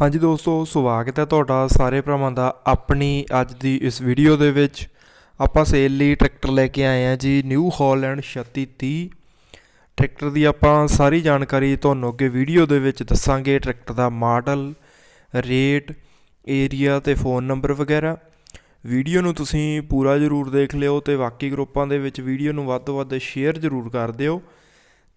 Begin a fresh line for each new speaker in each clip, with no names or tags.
ਹਾਂਜੀ ਦੋਸਤੋ ਸਵਾਗਤ ਹੈ ਤੁਹਾਡਾ ਸਾਰੇ ਭਰਾਵਾਂ ਦਾ ਆਪਣੀ ਅੱਜ ਦੀ ਇਸ ਵੀਡੀਓ ਦੇ ਵਿੱਚ। ਆਪਾਂ ਸੇਲ ਲਈ ਟਰੈਕਟਰ ਲੈ ਕੇ ਆਏ ਹਾਂ ਜੀ ਨਿਊ ਹਾਲੈਂਡ 3630 ਟਰੈਕਟਰ ਦੀ ਆਪਾਂ ਸਾਰੀ ਜਾਣਕਾਰੀ ਤੁਹਾਨੂੰ ਅੱਗੇ ਵੀਡੀਓ ਦੇ ਵਿੱਚ ਦੱਸਾਂਗੇ। ਟਰੈਕਟਰ ਦਾ ਮਾਡਲ ਰੇਟ ਏਰੀਆ ਤੇ ਫੋਨ ਨੰਬਰ ਵਗੈਰਾ। ਵੀਡੀਓ ਨੂੰ ਤੁਸੀਂ ਪੂਰਾ ਜ਼ਰੂਰ ਦੇਖ ਲਿਓ ਤੇ ਬਾਕੀ ਗਰੁੱਪਾਂ ਦੇ ਵਿੱਚ ਵੀਡੀਓ ਨੂੰ ਵੱਧ ਤੋਂ ਵੱਧ ਸ਼ੇਅਰ ਜ਼ਰੂਰ ਕਰ ਦਿਓ।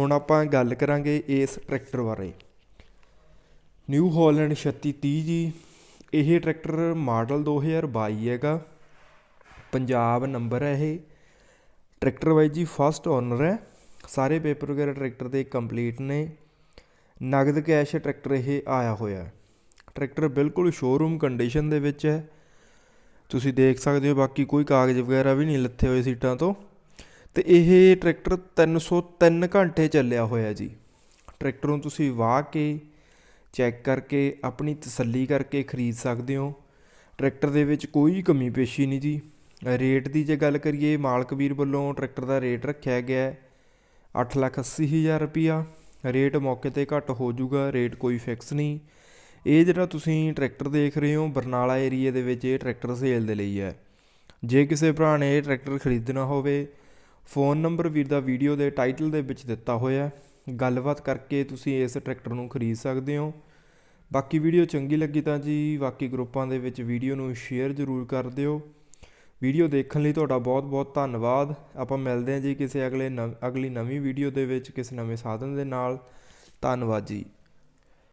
ਹੁਣ ਆਪਾਂ ਗੱਲ ਕਰਾਂਗੇ ਇਸ ਟਰੈਕਟਰ ਬਾਰੇ। ਨਿਊ ਹਾਲੈਂਡ 3630 ਜੀ, ਇਹ ਟਰੈਕਟਰ ਮਾਡਲ 2022 ਹੈਗਾ। ਪੰਜਾਬ ਨੰਬਰ ਹੈ ਇਹ। ਟਰੈਕਟਰ ਬਾਈ ਜੀ ਫਸਟ ਓਨਰ ਹੈ। ਸਾਰੇ ਪੇਪਰ ਵਗੈਰਾ ਟਰੈਕਟਰ ਦੇ ਕੰਪਲੀਟ ਨੇ। ਨਗਦ ਕੈਸ਼ ਟਰੈਕਟਰ ਇਹ ਆਇਆ ਹੋਇਆ ਟਰੈਕਟਰ ਬਿਲਕੁਲ ਸ਼ੋਰੂਮ ਕੰਡੀਸ਼ਨ ਦੇ ਵਿੱਚ ਹੈ। ਤੁਸੀਂ ਦੇਖ ਸਕਦੇ ਹੋ, ਬਾਕੀ ਕੋਈ ਕਾਗਜ਼ ਵਗੈਰਾ ਵੀ ਨਹੀਂ ਲੱਥੇ ਹੋਏ ਸੀਟਾਂ ਤੋਂ। ਤੇ ਇਹ ਟਰੈਕਟਰ 303 ਘੰਟੇ ਚੱਲਿਆ ਹੋਇਆ ਜੀ। ਟਰੈਕਟਰ ਨੂੰ ਤੁਸੀਂ ਵਾਹ ਕੇ, ਚੈੱਕ ਕਰਕੇ, ਆਪਣੀ ਤਸੱਲੀ ਕਰਕੇ ਖਰੀਦ ਸਕਦੇ ਹੋ। ਟਰੈਕਟਰ ਦੇ ਵਿੱਚ ਕੋਈ ਕਮੀ ਪੇਸ਼ੀ ਨਹੀਂ ਜੀ। ਰੇਟ ਦੀ ਜੇ ਗੱਲ ਕਰੀਏ, ਮਾਲਕ ਵੀਰ ਵੱਲੋਂ ਟਰੈਕਟਰ ਦਾ ਰੇਟ ਰੱਖਿਆ ਗਿਆ ਹੈ 880000 ਰੁਪਿਆ ਰੇਟ ਮੌਕੇ ਤੇ ਘੱਟ ਹੋ ਜਾਊਗਾ, ਰੇਟ ਕੋਈ ਫਿਕਸ ਨਹੀਂ। ਇਹ ਜਿਹੜਾ ਤੁਸੀਂ ਟਰੈਕਟਰ ਦੇਖ ਰਹੇ ਹੋ, ਬਰਨਾਲਾ ਏਰੀਆ ਦੇ ਵਿੱਚ ਇਹ ਟਰੈਕਟਰ ਸੇਲ ਦੇ ਲਈ ਹੈ। ਜੇ ਕਿਸੇ ਭਰਾ ਨੇ ਇਹ ਟਰੈਕਟਰ ਖਰੀਦਣਾ ਹੋਵੇ ਫੋਨ ਨੰਬਰ ਵੀਰ ਦਾ ਵੀਡੀਓ ਦੇ ਟਾਈਟਲ ਦੇ ਵਿੱਚ ਦਿੱਤਾ ਹੋਇਆ ਹੈ। ਗੱਲਬਾਤ ਕਰਕੇ ਤੁਸੀਂ ਇਸ ਟਰੈਕਟਰ ਨੂੰ ਖਰੀਦ ਸਕਦੇ ਹੋ। ਬਾਕੀ ਵੀਡੀਓ ਚੰਗੀ ਲੱਗੀ ਤਾਂ ਜੀ ਬਾਕੀ ਗਰੁੱਪਾਂ ਦੇ ਵਿੱਚ ਵੀਡੀਓ ਨੂੰ ਸ਼ੇਅਰ ਜ਼ਰੂਰ ਕਰ ਦਿਓ। ਵੀਡੀਓ ਦੇਖਣ ਲਈ ਤੁਹਾਡਾ ਬਹੁਤ-ਬਹੁਤ ਧੰਨਵਾਦ। ਆਪਾਂ ਮਿਲਦੇ ਹਾਂ ਜੀ ਕਿਸੇ ਅਗਲੇ ਨਵ- ਅਗਲੀ ਨਵੀਂ ਵੀਡੀਓ ਦੇ ਵਿੱਚ, ਕਿਸੇ ਨਵੇਂ ਸਾਧਨ ਦੇ ਨਾਲ। ਧੰਨਵਾਦ ਜੀ।